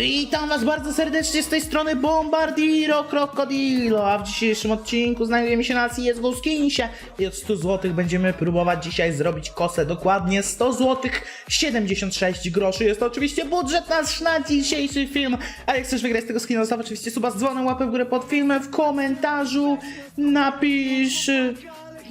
Witam was bardzo serdecznie z tej strony Bombardiro Crocodilo, a w dzisiejszym odcinku znajdujemy się na CSGO Skinsie i od 100 zł będziemy próbować dzisiaj zrobić kosę, dokładnie 100 zł 76 groszy, jest to oczywiście budżet nasz na dzisiejszy film, a jak chcesz wygrać z tego skina, zostaw oczywiście suba z dzwonem, łapę w górę pod filmem, w komentarzu napisz...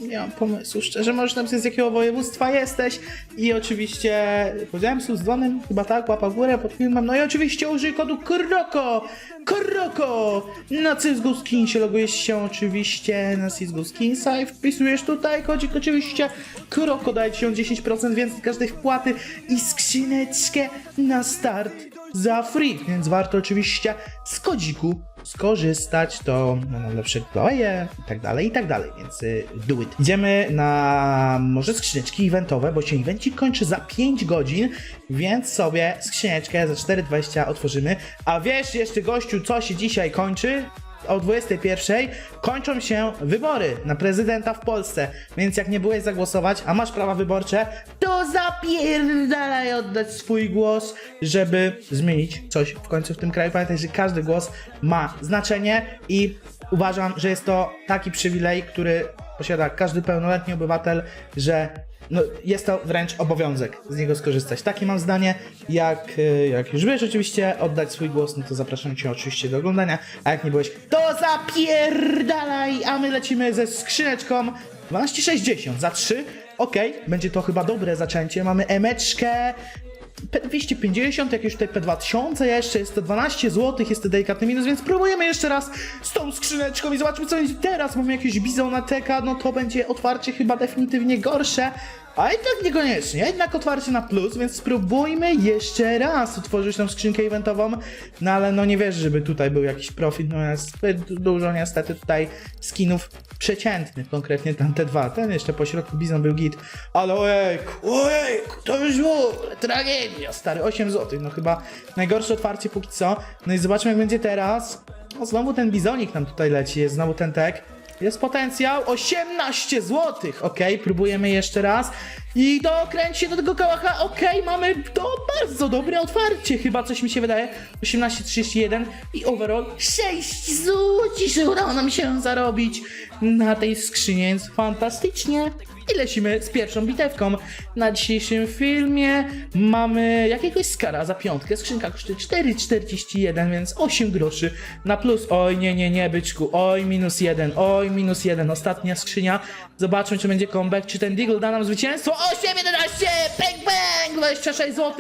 nie mam pomysłu, szczerze, możesz napisać z jakiego województwa jesteś. I oczywiście, powiedziałem z dzwonem, chyba tak, łapa w górę pod filmem, no i oczywiście użyj kodu KROKO, KROKO, na CSGO Skinsie logujesz się oczywiście na CSGO Skinsa i wpisujesz tutaj kodzik oczywiście. KROKO, daje ci się 10% więcej każdej wpłaty i skrzyneczkę na start za free, więc warto oczywiście z kodziku skorzystać, to będą lepsze giveawaye i tak dalej, i tak dalej, więc y, do it. Idziemy na może skrzyneczki eventowe, bo się evencik kończy za 5 godzin, więc sobie skrzyneczkę za 4,20 otworzymy. A wiesz jeszcze gościu, co się dzisiaj kończy? O 21 kończą się wybory na prezydenta w Polsce, więc jak nie byłeś zagłosować, a masz prawa wyborcze, to zapierdalaj oddać swój głos, żeby zmienić coś w końcu w tym kraju. Pamiętaj, że każdy głos ma znaczenie i uważam, że jest to taki przywilej, który posiada każdy pełnoletni obywatel, że no, jest to wręcz obowiązek z niego skorzystać. Takie mam zdanie. Jak, y, jak już wiesz oczywiście oddać swój głos, no to zapraszam Cię oczywiście do oglądania. A jak nie byłeś, to zapierdalaj! A my lecimy ze skrzyneczką 12,60 za 3. Okej, będzie to chyba dobre zaczęcie. Mamy emeczkę. P250, jakieś tutaj P2000 jeszcze, jest to 12 zł, jest to delikatny minus, więc próbujemy jeszcze raz z tą skrzyneczką i zobaczmy co będzie teraz. Mamy jakieś bizona teka, no to będzie otwarcie chyba definitywnie gorsze, a tak niekoniecznie, jednak otwarcie na plus, więc spróbujmy jeszcze raz otworzyć tą skrzynkę eventową, no ale no nie wierzę, żeby tutaj był jakiś profit, no jest zbyt dużo niestety tutaj skinów przeciętnych, konkretnie tam te dwa, ten jeszcze po środku bizon był git, ale ojejku, ojejku, to już było. Tragedia, stary, 8 zł, no chyba najgorsze otwarcie póki co, no i zobaczmy jak będzie teraz, o znowu ten bizonik nam tutaj leci, jest znowu ten tek, jest potencjał 18 zł. Ok, próbujemy jeszcze raz. I dokręć się do tego kałacha. Ok, mamy to bardzo dobre otwarcie. Chyba coś mi się wydaje. 18,31 i overall 6 zł, że udało nam się zarobić na tej skrzynie. Więc fantastycznie. I lecimy z pierwszą bitewką. Na dzisiejszym filmie mamy jakiegoś skara za piątkę. Skrzynka kosztuje 4,41, więc 8 groszy na plus. Oj, nie, nie, nie, byczku. Oj, minus 1, oj, minus 1. Ostatnia skrzynia. Zobaczmy, czy będzie comeback, czy ten Deagle da nam zwycięstwo. 8, 11, bang, bang, 26 zł.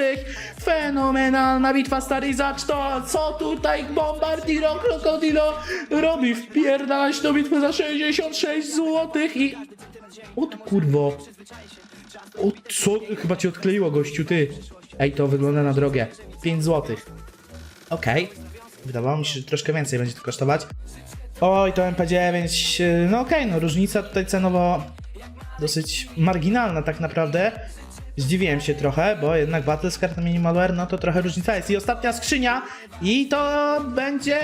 Fenomenalna bitwa, stary, zacz to. Co tutaj Bombardiro Crocodilo robi? Wpierdalać tą bitwę za 66 zł i o ty kurwo. O co? Chyba cię odkleiło gościu, ty. Ej, to wygląda na drogę. 5 zł. Okej. Wydawało mi się, że troszkę więcej będzie to kosztować. Oj, to MP9. yy, No okej, no różnica tutaj cenowo dosyć marginalna tak naprawdę. Zdziwiłem się trochę, bo jednak Battle z Minimalware, no to trochę różnica jest. I ostatnia skrzynia i to będzie...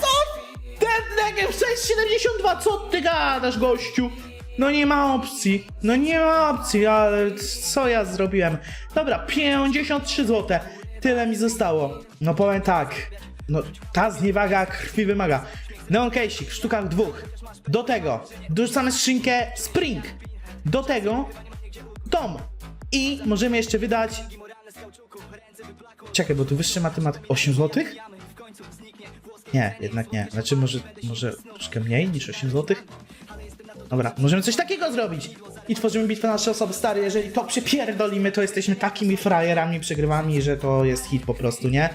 Co? Ten Negev 672, co ty gadasz, gościu? No nie ma opcji, no nie ma opcji, ale co ja zrobiłem? Dobra, 53 zł, tyle mi zostało. No powiem tak, no ta zniewaga krwi wymaga. Neon Casey sztukach dwóch. Do tego dorzucamy skrzynkę Spring. Do tego Tom. I możemy jeszcze wydać... Czekaj, bo tu wyższy matematyk... 8 zł? Nie, jednak nie. Znaczy może, może troszkę mniej niż 8 zł? Dobra, możemy coś takiego zrobić. I tworzymy bitwę na nasze osoby stary. Jeżeli to przypierdolimy, to jesteśmy takimi frajerami, przegrywami, że to jest hit po prostu, nie?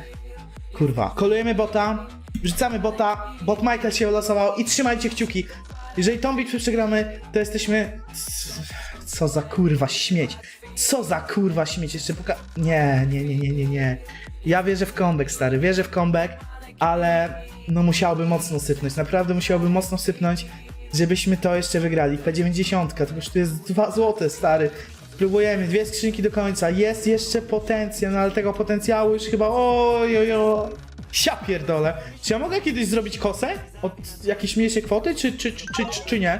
Kurwa. Kolujemy bota, wrzucamy bota, bot Michael się wylosował i trzymajcie kciuki. Jeżeli tą bitwę przegramy, to jesteśmy... Co za kurwa śmieć. Co za kurwa śmieć. Jeszcze poka... Nie, nie, nie, nie, nie, nie. Ja wierzę w comeback, stary. Wierzę w comeback, ale no musiałoby mocno sypnąć. Naprawdę musiałoby mocno sypnąć, żebyśmy to jeszcze wygrali. P90, to już tu jest 2 złote, stary. Próbujemy, dwie skrzynki do końca. Jest jeszcze potencjał, no ale tego potencjału już chyba oj, oj, oj. Sia pierdolę. Czy ja mogę kiedyś zrobić kosę? Od jakiejś mniejszej kwoty, czy, czy, czy, czy, czy, czy nie?